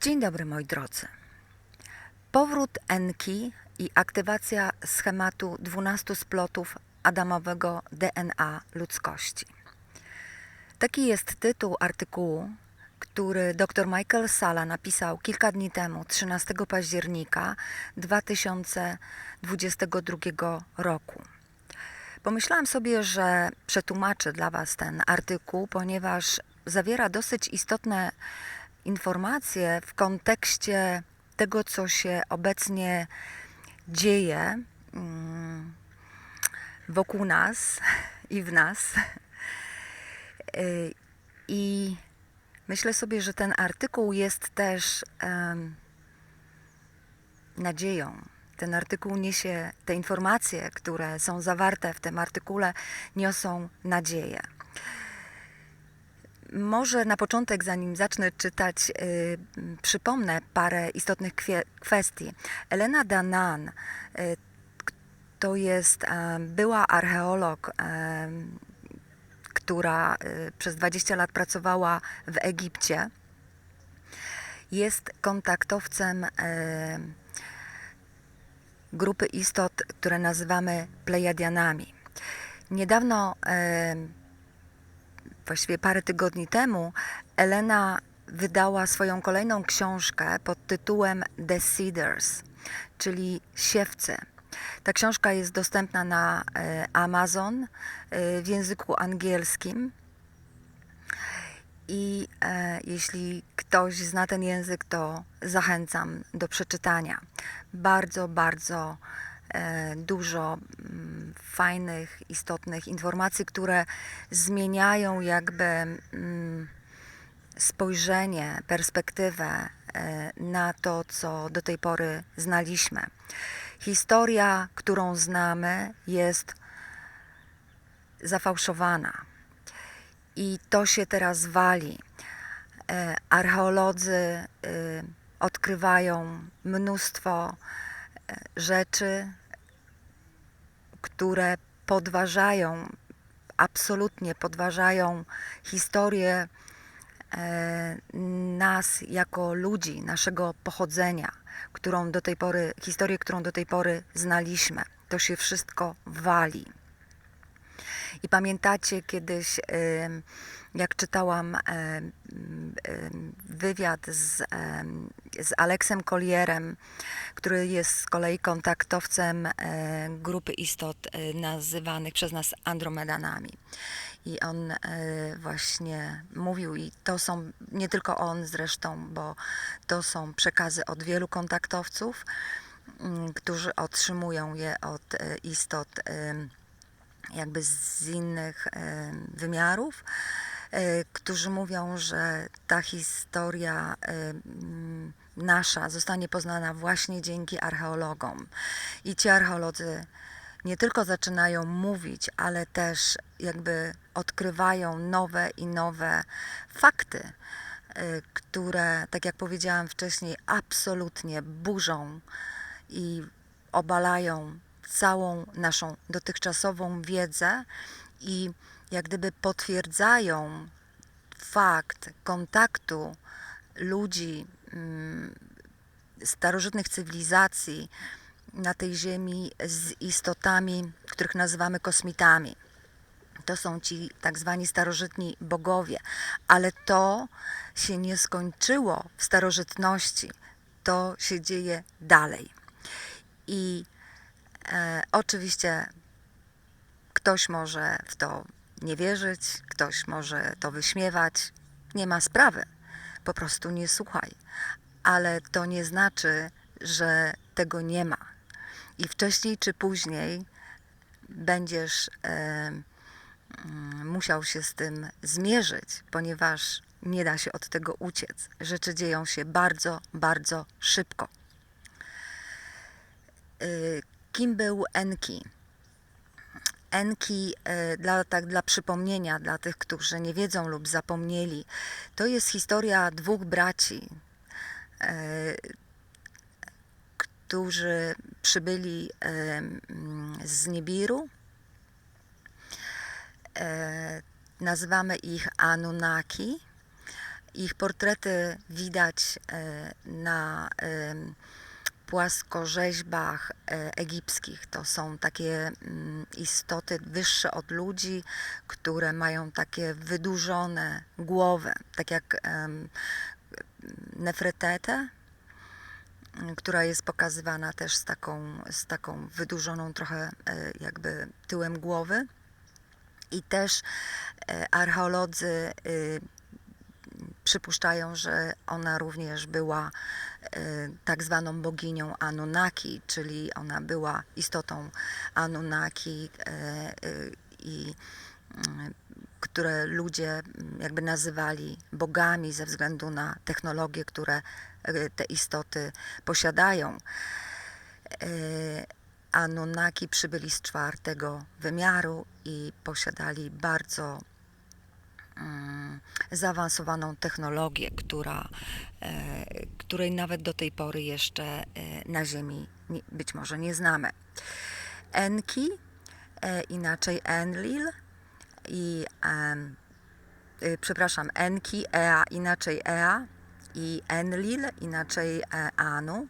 Dzień dobry moi drodzy. Powrót Enki i aktywacja schematu 12 splotów adamowego DNA ludzkości. Taki jest tytuł artykułu, który dr Michael Sala napisał kilka dni temu, 13 października 2022 roku. Pomyślałam sobie, że przetłumaczę dla Was ten artykuł, ponieważ zawiera dosyć istotne informacje w kontekście tego, co się obecnie dzieje mm, wokół nas i w nas. Y, I myślę sobie, że ten artykuł jest też nadzieją. Ten artykuł niesie, te informacje, które są zawarte w tym artykule, niosą nadzieję. Może na początek, zanim zacznę czytać, y, przypomnę parę istotnych kwestii. Elena Danan y, k- to jest em, była archeolog, em, która y, przez 20 lat pracowała w Egipcie. Jest kontaktowcem em, grupy istot, które nazywamy Plejadianami. Niedawno em, właściwie parę tygodni temu, Elena wydała swoją kolejną książkę pod tytułem The Seeders, czyli siewcy. Ta książka jest dostępna na e, Amazon e, w języku angielskim. I e, jeśli ktoś zna ten język, to zachęcam do przeczytania. Bardzo, bardzo dużo mm, fajnych, istotnych informacji, które zmieniają jakby mm, spojrzenie, perspektywę e, na to, co do tej pory znaliśmy. Historia, którą znamy, jest zafałszowana i to się teraz wali. E, Archeolodzy e, odkrywają mnóstwo e, rzeczy, które podważają, absolutnie podważają historię e, nas jako ludzi, naszego pochodzenia, którą do tej pory, historię, którą do tej pory znaliśmy. To się wszystko wali. I pamiętacie kiedyś, ym, jak czytałam em, em, wywiad z, em, z Aleksem Collierem, który jest z kolei kontaktowcem e, grupy istot e, nazywanych przez nas Andromedanami. I on e, właśnie mówił, i to są nie tylko on zresztą, bo to są przekazy od wielu kontaktowców, mm, którzy otrzymują je od e, istot jakby z innych e, wymiarów, e, którzy mówią, że ta historia e, nasza zostanie poznana właśnie dzięki archeologom. I ci archeolodzy nie tylko zaczynają mówić, ale też jakby odkrywają nowe i nowe fakty, e, które, tak jak powiedziałam wcześniej, absolutnie burzą i obalają całą naszą dotychczasową wiedzę i jak gdyby potwierdzają fakt kontaktu ludzi mm, starożytnych cywilizacji na tej ziemi z istotami, których nazywamy kosmitami. To są ci tak zwani starożytni bogowie, ale to się nie skończyło w starożytności. To się dzieje dalej. I e, oczywiście ktoś może w to nie wierzyć, ktoś może to wyśmiewać. Nie ma sprawy. Po prostu nie słuchaj. Ale to nie znaczy, że tego nie ma. I wcześniej czy później będziesz e, mm, musiał się z tym zmierzyć, ponieważ nie da się od tego uciec. Rzeczy dzieją się bardzo, bardzo szybko. Y, Kim był Enki? Enki, e, dla, tak dla przypomnienia, dla tych, którzy nie wiedzą lub zapomnieli, to jest historia dwóch braci, e, którzy przybyli e, z Nibiru. E, Nazywamy ich Anunnaki. Ich portrety widać na płaskorzeźbach e, egipskich. To są takie mm, istoty wyższe od ludzi, które mają takie wydłużone głowy, tak jak Nefretete, która jest pokazywana też z taką, z taką wydłużoną trochę e, jakby tyłem głowy. I też e, archeolodzy y, przypuszczają, że ona również była e, tak zwaną boginią Anunnaki, czyli ona była istotą Anunnaki e, e, i mm, które ludzie mm, jakby nazywali bogami ze względu na technologie, które te istoty posiadają. Anunnaki przybyli z czwartego wymiaru i posiadali bardzo zaawansowaną technologię, która, e, której nawet do tej pory jeszcze e, na Ziemi być może nie znamy. Enki, e, inaczej Enlil i y, przepraszam, Enki, Ea, inaczej Ea i Enlil, inaczej e, Anu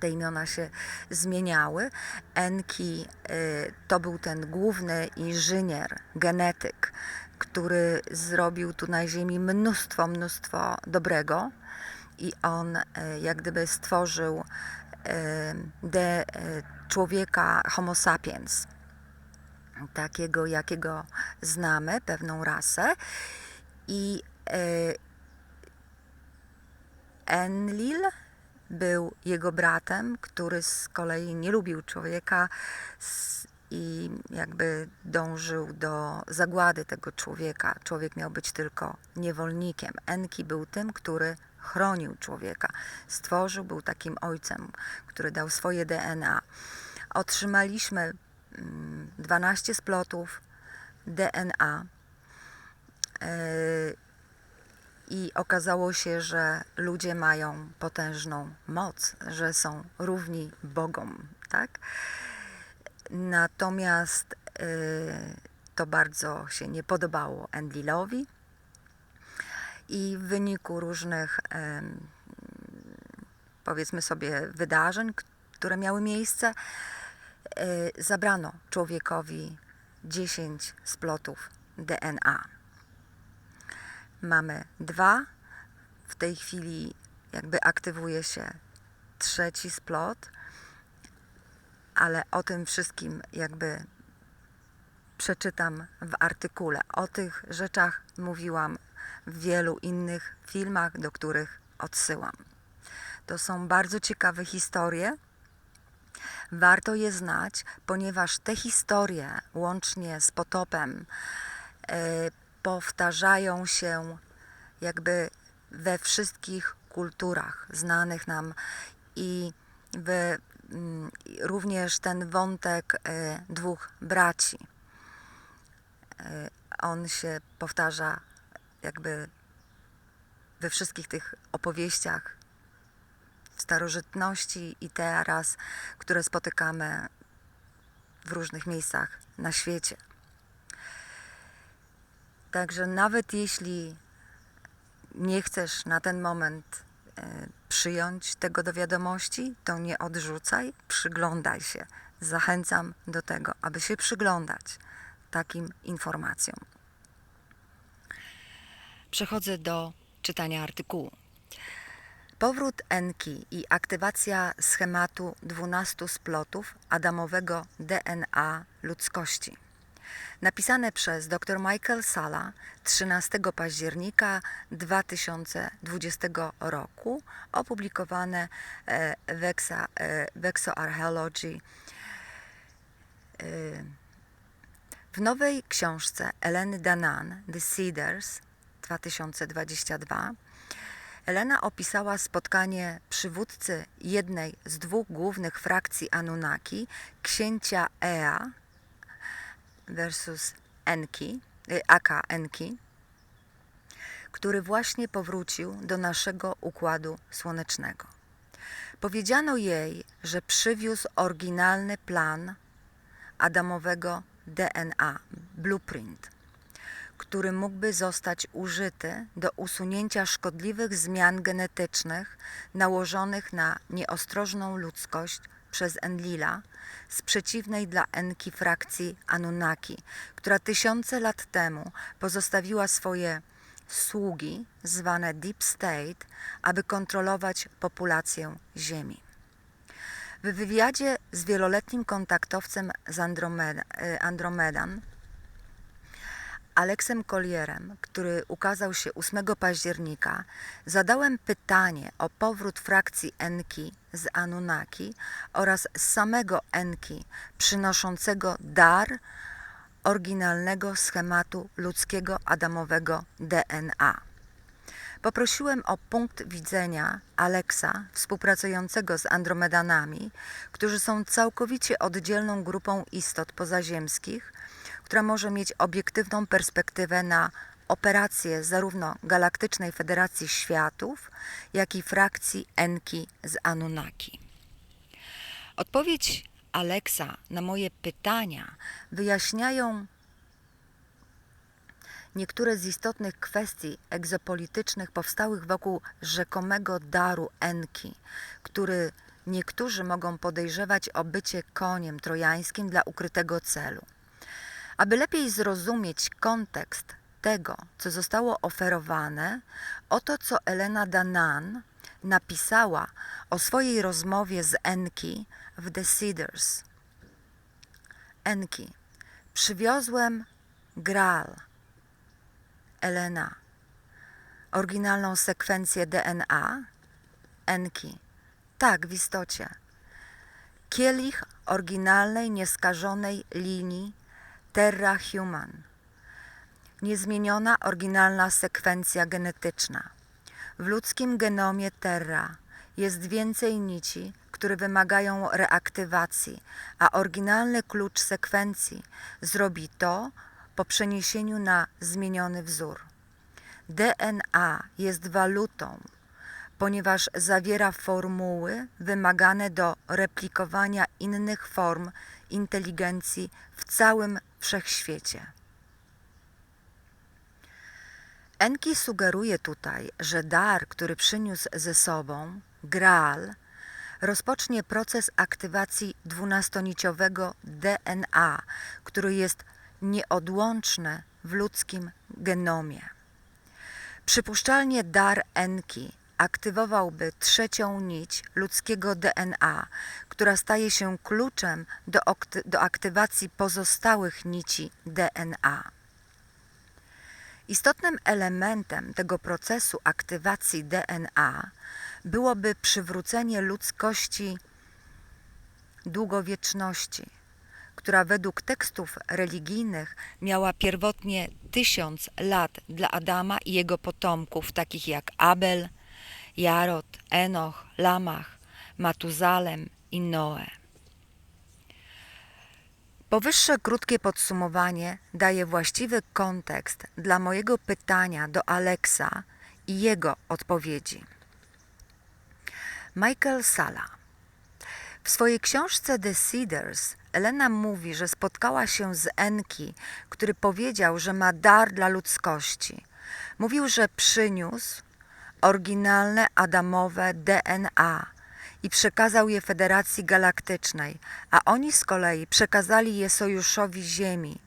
te imiona się zmieniały. Enki y, to był ten główny inżynier, genetyk, który zrobił tu na Ziemi mnóstwo, mnóstwo dobrego i on y, jak gdyby stworzył y, de, człowieka Homo sapiens, takiego jakiego znamy, pewną rasę i Enlil był jego bratem, który z kolei nie lubił człowieka i jakby dążył do zagłady tego człowieka. Człowiek miał być tylko niewolnikiem. Enki był tym, który chronił człowieka. Stworzył, był takim ojcem, który dał swoje DNA. Otrzymaliśmy mm, 12 splotów DNA. Okazało się, że ludzie mają potężną moc, że są równi Bogom, tak? Natomiast y, to bardzo się nie podobało Enlilowi i w wyniku różnych, powiedzmy sobie, wydarzeń, które miały miejsce, y, zabrano człowiekowi 10 splotów DNA mamy dwa. W tej chwili jakby aktywuje się trzeci splot, ale o tym wszystkim jakby przeczytam w artykule. O tych rzeczach mówiłam w wielu innych filmach, do których odsyłam. To są bardzo ciekawe historie. Warto je znać, ponieważ te historie, łącznie z potopem, e, powtarzają się jakby we wszystkich kulturach znanych nam i w, mm, również ten wątek e, dwóch braci. E, On się powtarza jakby we wszystkich tych opowieściach w starożytności i teraz, które spotykamy w różnych miejscach na świecie. Także nawet jeśli nie chcesz na ten moment e, przyjąć tego do wiadomości, to nie odrzucaj, przyglądaj się. Zachęcam do tego, aby się przyglądać takim informacjom. Przechodzę do czytania artykułu. Powrót Enki i aktywacja schematu 12 splotów adamowego DNA ludzkości. Napisane przez dr Michael Sala 13 października 2020 roku, opublikowane e, w Exa- e. E, W nowej książce Eleny Danan, The Cedars 2022, Elena opisała spotkanie przywódcy jednej z dwóch głównych frakcji Anunnaki, księcia Ea versus Enki, y, aka Enki, który właśnie powrócił do naszego układu słonecznego. Powiedziano jej, że przywiózł oryginalny plan adamowego DNA, blueprint, który mógłby zostać użyty do usunięcia szkodliwych zmian genetycznych nałożonych na nieostrożną ludzkość przez Enlila z przeciwnej dla Enki frakcji Anunnaki, która tysiące lat temu pozostawiła swoje sługi, zwane Deep State, aby kontrolować populację Ziemi. W wywiadzie z wieloletnim kontaktowcem z y, Andromedan, Aleksem Collierem, który ukazał się 8 października, zadałem pytanie o powrót frakcji Enki z Anunnaki oraz samego Enki przynoszącego dar oryginalnego schematu ludzkiego adamowego DNA. Poprosiłem o punkt widzenia Aleksa, współpracującego z Andromedanami, którzy są całkowicie oddzielną grupą istot pozaziemskich, która może mieć obiektywną perspektywę na operacje zarówno Galaktycznej Federacji Światów, jak i frakcji Enki z Anunnaki. Odpowiedź Aleksa na moje pytania wyjaśniają niektóre z istotnych kwestii egzopolitycznych powstałych wokół rzekomego daru Enki, który niektórzy mogą podejrzewać o bycie koniem trojańskim dla ukrytego celu. Aby lepiej zrozumieć kontekst tego, co zostało oferowane, oto co Elena Danan napisała o swojej rozmowie z Enki w The Cedars. Enki, przywiozłem Graal. Elena, oryginalną sekwencję DNA. Enki, tak, w istocie. Kielich oryginalnej, nieskażonej linii Terra Human. Niezmieniona, oryginalna sekwencja genetyczna. W ludzkim genomie Terra jest więcej nici, które wymagają reaktywacji, a oryginalny klucz sekwencji zrobi to po przeniesieniu na zmieniony wzór. DNA jest walutą, ponieważ zawiera formuły wymagane do replikowania innych form inteligencji w całym wszechświecie. Enki sugeruje tutaj, że dar, który przyniósł ze sobą, Graal, rozpocznie proces aktywacji dwunastonicowego DNA, który jest nieodłączny w ludzkim genomie. Przypuszczalnie dar Enki aktywowałby trzecią nić ludzkiego DNA, która staje się kluczem do, do aktywacji pozostałych nici DNA. Istotnym elementem tego procesu aktywacji DNA byłoby przywrócenie ludzkości długowieczności, która według tekstów religijnych miała pierwotnie tysiąc lat dla Adama i jego potomków, takich jak Abel, Jarod, Enoch, Lamach, Matuzalem i Noe. Powyższe krótkie podsumowanie daje właściwy kontekst dla mojego pytania do Aleksa i jego odpowiedzi. Michael Sala. W swojej książce The Cedars Elena mówi, że spotkała się z Enki, który powiedział, że ma dar dla ludzkości. Mówił, że przyniósł oryginalne adamowe DNA i przekazał je Federacji Galaktycznej, a oni z kolei przekazali je Sojuszowi Ziemi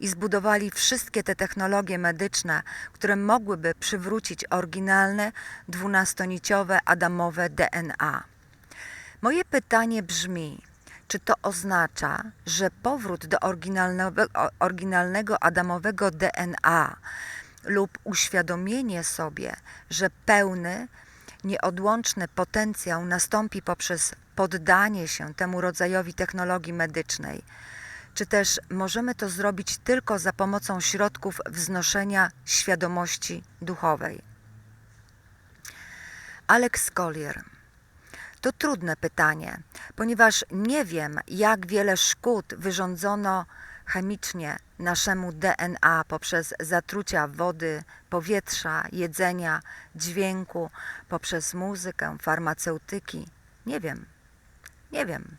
i zbudowali wszystkie te technologie medyczne, które mogłyby przywrócić oryginalne dwunastoniciowe adamowe DNA. Moje pytanie brzmi, czy to oznacza, że powrót do oryginalnego, adamowego DNA lub uświadomienie sobie, że pełny, nieodłączny potencjał nastąpi poprzez poddanie się temu rodzajowi technologii medycznej, czy też możemy to zrobić tylko za pomocą środków wznoszenia świadomości duchowej. Alex Collier. To trudne pytanie, ponieważ nie wiem, jak wiele szkód wyrządzono chemicznie naszemu DNA poprzez zatrucia wody, powietrza, jedzenia, dźwięku, poprzez muzykę, farmaceutyki. Nie wiem. Nie wiem.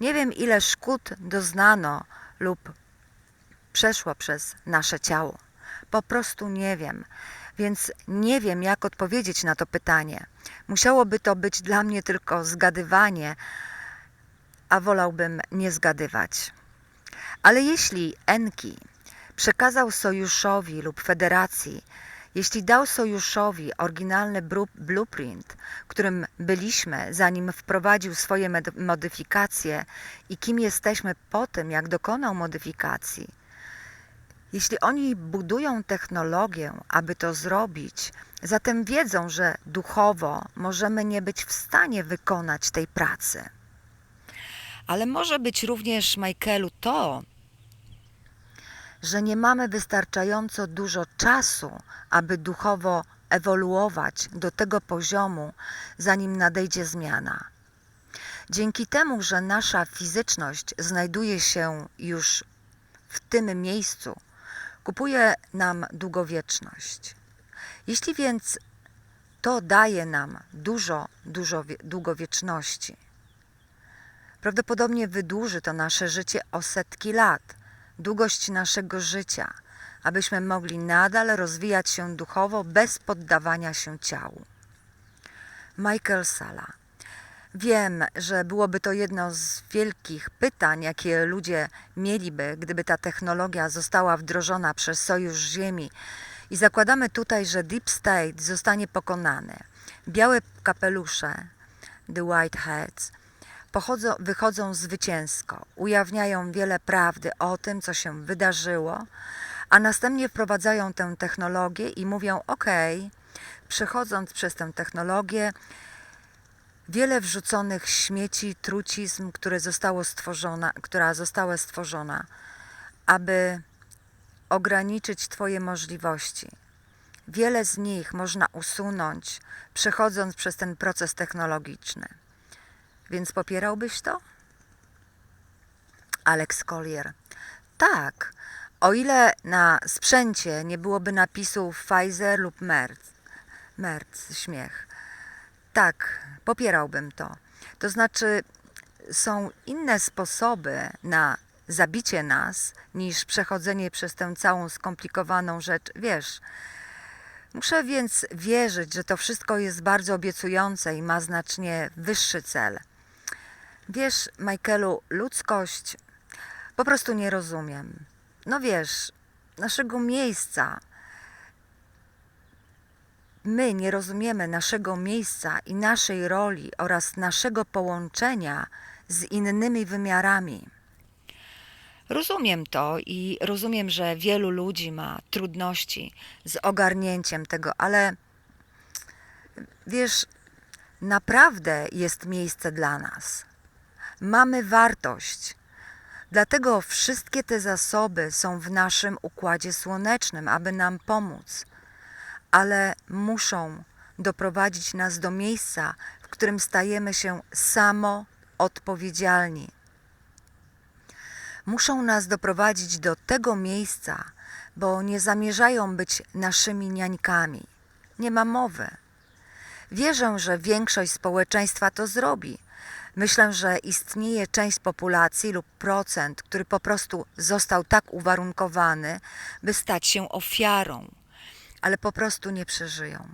Nie wiem, ile szkód doznano lub przeszło przez nasze ciało. Po prostu nie wiem. Więc nie wiem, jak odpowiedzieć na to pytanie. Musiałoby to być dla mnie tylko zgadywanie, a wolałbym nie zgadywać. Ale jeśli Enki przekazał sojuszowi lub federacji, jeśli dał sojuszowi oryginalny blueprint, którym byliśmy, zanim wprowadził swoje modyfikacje i kim jesteśmy po tym, jak dokonał modyfikacji, jeśli oni budują technologię, aby to zrobić, zatem wiedzą, że duchowo możemy nie być w stanie wykonać tej pracy. Ale może być również, Michaelu, to, że nie mamy wystarczająco dużo czasu, aby duchowo ewoluować do tego poziomu, zanim nadejdzie zmiana. Dzięki temu, że nasza fizyczność znajduje się już w tym miejscu, kupuje nam długowieczność. Jeśli więc to daje nam dużo, dużo wie- długowieczności, prawdopodobnie wydłuży to nasze życie o setki lat, długość naszego życia, abyśmy mogli nadal rozwijać się duchowo bez poddawania się ciału. Michael Sala. Wiem, że byłoby to jedno z wielkich pytań, jakie ludzie mieliby, gdyby ta technologia została wdrożona przez Sojusz Ziemi. I zakładamy tutaj, że Deep State zostanie pokonany. Białe kapelusze, The White Hats, pochodzą, wychodzą zwycięsko, ujawniają wiele prawdy o tym, co się wydarzyło, a następnie wprowadzają tę technologię i mówią: OK, przechodząc przez tę technologię, wiele wrzuconych śmieci, trucizm, które zostało stworzona, która została stworzona, aby ograniczyć Twoje możliwości. Wiele z nich można usunąć, przechodząc przez ten proces technologiczny. Więc popierałbyś to? Alex Collier. Tak, o ile na sprzęcie nie byłoby napisu Pfizer lub Merck. Merck, śmiech. Tak, popierałbym to. To znaczy, są inne sposoby na zabicie nas niż przechodzenie przez tę całą skomplikowaną rzecz. Wiesz, muszę więc wierzyć, że to wszystko jest bardzo obiecujące i ma znacznie wyższy cel. Wiesz, Michaelu, ludzkość po prostu nie rozumiem. No wiesz, naszego miejsca. My nie rozumiemy naszego miejsca i naszej roli oraz naszego połączenia z innymi wymiarami. Rozumiem to i rozumiem, że wielu ludzi ma trudności z ogarnięciem tego, ale wiesz, naprawdę jest miejsce dla nas. Mamy wartość. Dlatego wszystkie te zasoby są w naszym układzie słonecznym, aby nam pomóc, ale muszą doprowadzić nas do miejsca, w którym stajemy się samo odpowiedzialni. Muszą nas doprowadzić do tego miejsca, bo nie zamierzają być naszymi niańkami. Nie ma mowy. Wierzę, że większość społeczeństwa to zrobi. Myślę, że istnieje część populacji lub procent, który po prostu został tak uwarunkowany, by stać się ofiarą, ale po prostu nie przeżyją.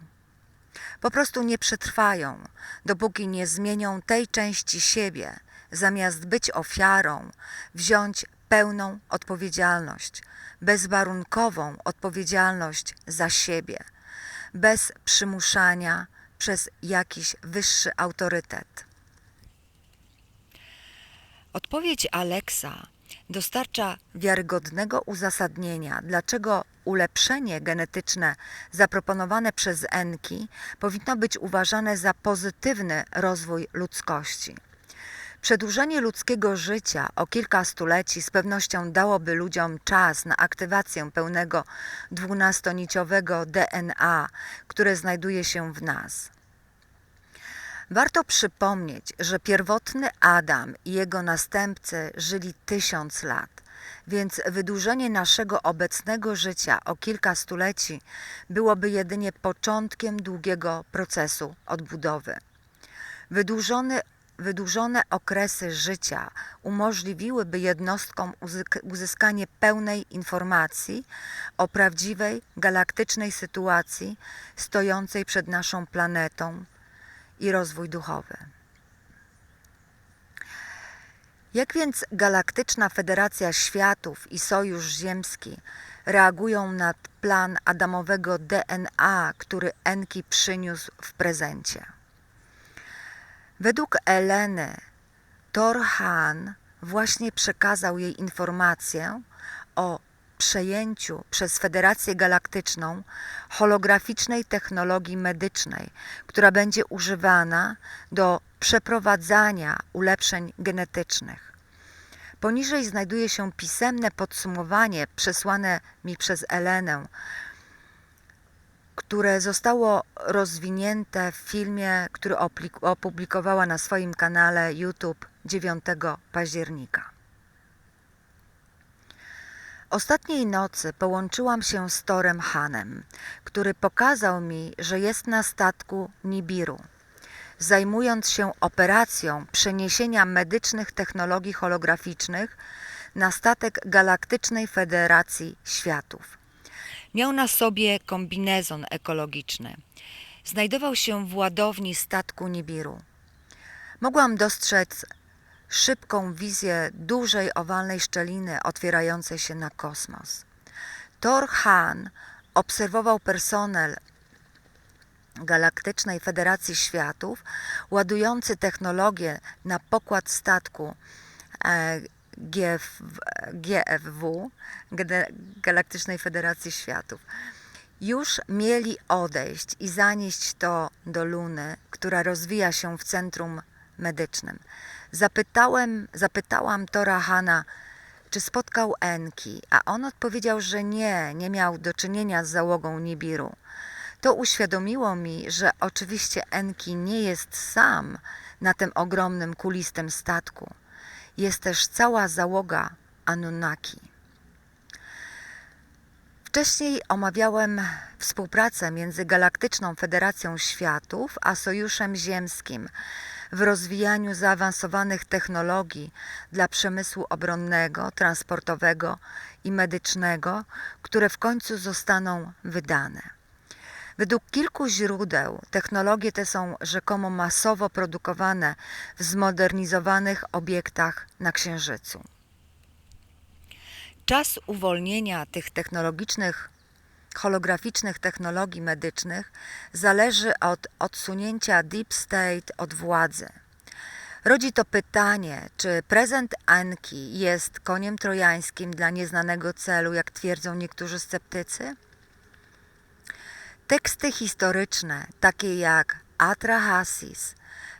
Po prostu nie przetrwają, dopóki nie zmienią tej części siebie, zamiast być ofiarą, wziąć pełną odpowiedzialność, bezwarunkową odpowiedzialność za siebie, bez przymuszania przez jakiś wyższy autorytet. Odpowiedź Alexa dostarcza wiarygodnego uzasadnienia, dlaczego ulepszenie genetyczne zaproponowane przez Enki powinno być uważane za pozytywny rozwój ludzkości. Przedłużenie ludzkiego życia o kilka stuleci z pewnością dałoby ludziom czas na aktywację pełnego dwunastoniciowego DNA, które znajduje się w nas. Warto przypomnieć, że pierwotny Adam i jego następcy żyli tysiąc lat, więc wydłużenie naszego obecnego życia o kilka stuleci byłoby jedynie początkiem długiego procesu odbudowy. Wydłużony wydłużone okresy życia umożliwiłyby jednostkom uzyskanie pełnej informacji o prawdziwej galaktycznej sytuacji stojącej przed naszą planetą i rozwój duchowy. Jak więc Galaktyczna Federacja Światów i Sojusz Ziemski reagują na plan adamowego DNA, który Enki przyniósł w prezencie? Według Eleny, Thor Han właśnie przekazał jej informację o przejęciu przez Federację Galaktyczną holograficznej technologii medycznej, która będzie używana do przeprowadzania ulepszeń genetycznych. Poniżej znajduje się pisemne podsumowanie przesłane mi przez Elenę, które zostało rozwinięte w filmie, który opublikowała na swoim kanale YouTube 9 października. Ostatniej nocy połączyłam się z Torem Hanem, który pokazał mi, że jest na statku Nibiru, zajmując się operacją przeniesienia medycznych technologii holograficznych na statek Galaktycznej Federacji Światów. Miał na sobie kombinezon ekologiczny. Znajdował się w ładowni statku Nibiru. Mogłam dostrzec szybką wizję dużej owalnej szczeliny otwierającej się na kosmos. Thor Han obserwował personel Galaktycznej Federacji Światów, ładujący technologię na pokład statku e, GF, GFW, Galaktycznej Federacji Światów. Już mieli odejść i zanieść to do Luny, która rozwija się w centrum medycznym. Zapytałem, zapytałam Tora Hana, czy spotkał Enki, a on odpowiedział, że nie, nie miał do czynienia z załogą Nibiru. To uświadomiło mi, że oczywiście Enki nie jest sam na tym ogromnym kulistym statku. Jest też cała załoga Anunnaki. Wcześniej omawiałem współpracę między Galaktyczną Federacją Światów a Sojuszem Ziemskim w rozwijaniu zaawansowanych technologii dla przemysłu obronnego, transportowego i medycznego, które w końcu zostaną wydane. Według kilku źródeł technologie te są rzekomo masowo produkowane w zmodernizowanych obiektach na Księżycu. Czas uwolnienia tych technologicznych, holograficznych technologii medycznych zależy od odsunięcia Deep State od władzy. Rodzi to pytanie, czy prezent Anki jest koniem trojańskim dla nieznanego celu, jak twierdzą niektórzy sceptycy? Teksty historyczne, takie jak Atrahasis,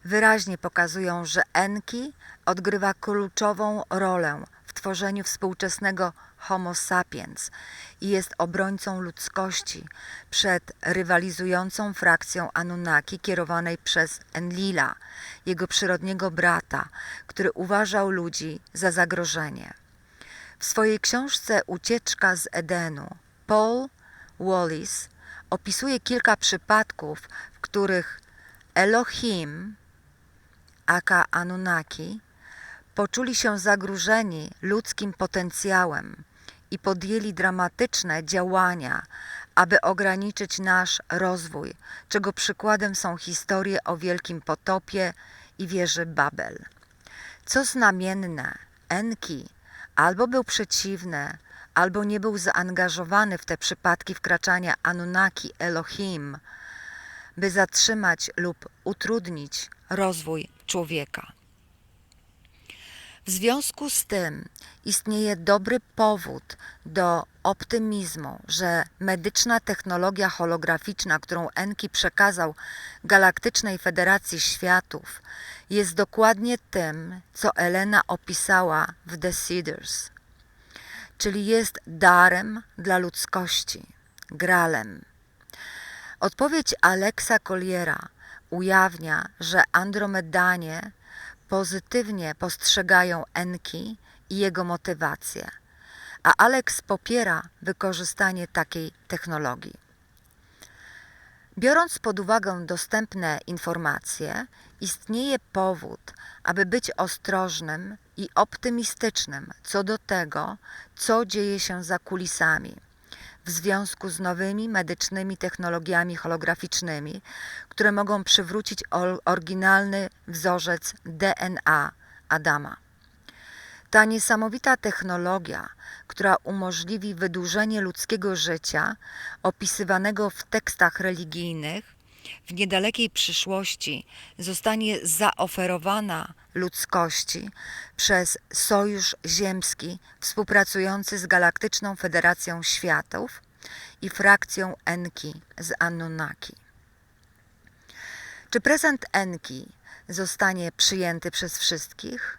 wyraźnie pokazują, że Enki odgrywa kluczową rolę w tworzeniu współczesnego Homo sapiens i jest obrońcą ludzkości przed rywalizującą frakcją Anunnaki kierowanej przez Enlila, jego przyrodniego brata, który uważał ludzi za zagrożenie. W swojej książce Ucieczka z Edenu Paul Wallis opisuje kilka przypadków, w których Elohim, aka Anunnaki, poczuli się zagrożeni ludzkim potencjałem i podjęli dramatyczne działania, aby ograniczyć nasz rozwój, czego przykładem są historie o Wielkim Potopie i wieży Babel. Co znamienne, Enki albo był przeciwny, albo nie był zaangażowany w te przypadki wkraczania Anunnaki Elohim, by zatrzymać lub utrudnić rozwój człowieka. W związku z tym istnieje dobry powód do optymizmu, że medyczna technologia holograficzna, którą Enki przekazał Galaktycznej Federacji Światów, jest dokładnie tym, co Elena opisała w The Cedars, czyli jest darem dla ludzkości, gralem. Odpowiedź Aleksa Colliera ujawnia, że Andromedanie pozytywnie postrzegają Enki i jego motywację, a Alex popiera wykorzystanie takiej technologii. Biorąc pod uwagę dostępne informacje, istnieje powód, aby być ostrożnym i optymistycznym co do tego, co dzieje się za kulisami w związku z nowymi medycznymi technologiami holograficznymi, które mogą przywrócić or- oryginalny wzorzec DNA Adama. Ta niesamowita technologia, która umożliwi wydłużenie ludzkiego życia, opisywanego w tekstach religijnych, w niedalekiej przyszłości zostanie zaoferowana ludzkości przez Sojusz Ziemski współpracujący z Galaktyczną Federacją Światów i frakcją Enki z Anunnaki. Czy prezent Enki zostanie przyjęty przez wszystkich?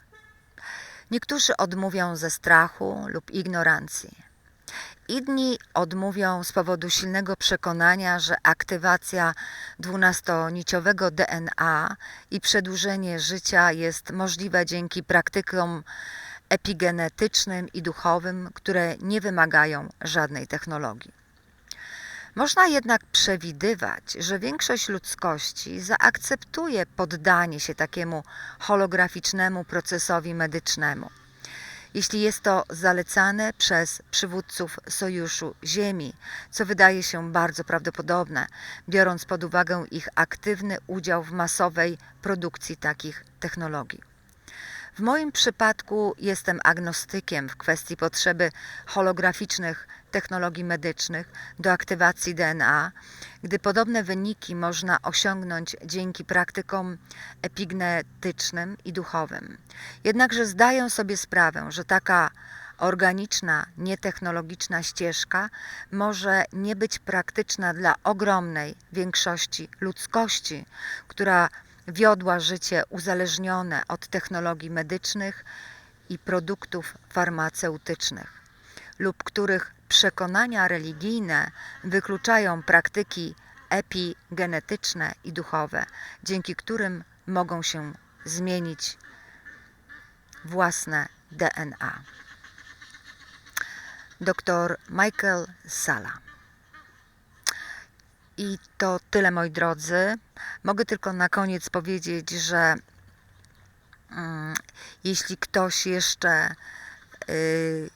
Niektórzy odmówią ze strachu lub ignorancji. Inni odmówią z powodu silnego przekonania, że aktywacja dwunastoniciowego DNA i przedłużenie życia jest możliwe dzięki praktykom epigenetycznym i duchowym, które nie wymagają żadnej technologii. Można jednak przewidywać, że większość ludzkości zaakceptuje poddanie się takiemu holograficznemu procesowi medycznemu. Jeśli jest to zalecane przez przywódców Sojuszu Ziemi, co wydaje się bardzo prawdopodobne, biorąc pod uwagę ich aktywny udział w masowej produkcji takich technologii. W moim przypadku jestem agnostykiem w kwestii potrzeby holograficznych technologii medycznych do aktywacji DNA, gdy podobne wyniki można osiągnąć dzięki praktykom epignetycznym i duchowym. Jednakże zdaję sobie sprawę, że taka organiczna, nietechnologiczna ścieżka może nie być praktyczna dla ogromnej większości ludzkości, która wiodła życie uzależnione od technologii medycznych i produktów farmaceutycznych, lub których przekonania religijne wykluczają praktyki epigenetyczne i duchowe, dzięki którym mogą się zmienić własne DNA. Dr Michael Sala. I to tyle, moi drodzy. Mogę tylko na koniec powiedzieć, że mm, jeśli ktoś jeszcze y,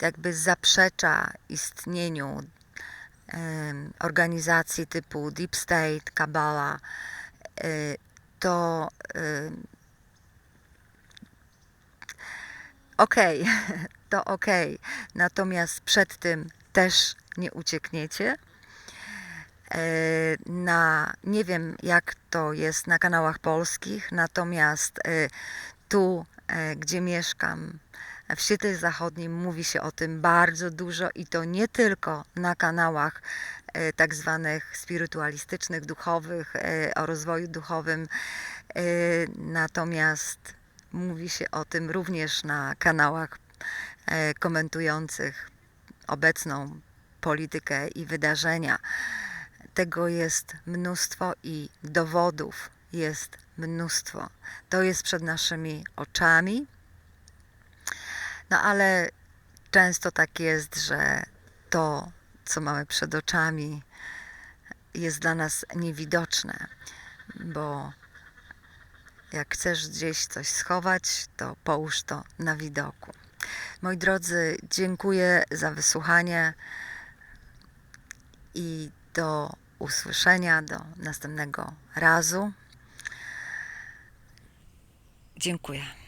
jakby zaprzecza istnieniu y, organizacji typu Deep State, Kabbalah, y, to y, okej, okay, to okej. Okay. Natomiast przed tym też nie uciekniecie. Na, nie wiem jak to jest na kanałach polskich, natomiast tu, gdzie mieszkam, w świecie zachodnim mówi się o tym bardzo dużo i to nie tylko na kanałach tak zwanych spirytualistycznych, duchowych, o rozwoju duchowym, natomiast mówi się o tym również na kanałach komentujących obecną politykę i wydarzenia. Tego jest mnóstwo i dowodów jest mnóstwo. To jest przed naszymi oczami. No ale często tak jest, że to, co mamy przed oczami, jest dla nas niewidoczne, bo jak chcesz gdzieś coś schować, to połóż to na widoku. Moi drodzy, dziękuję za wysłuchanie i do usłyszenia, do następnego razu. Dziękuję.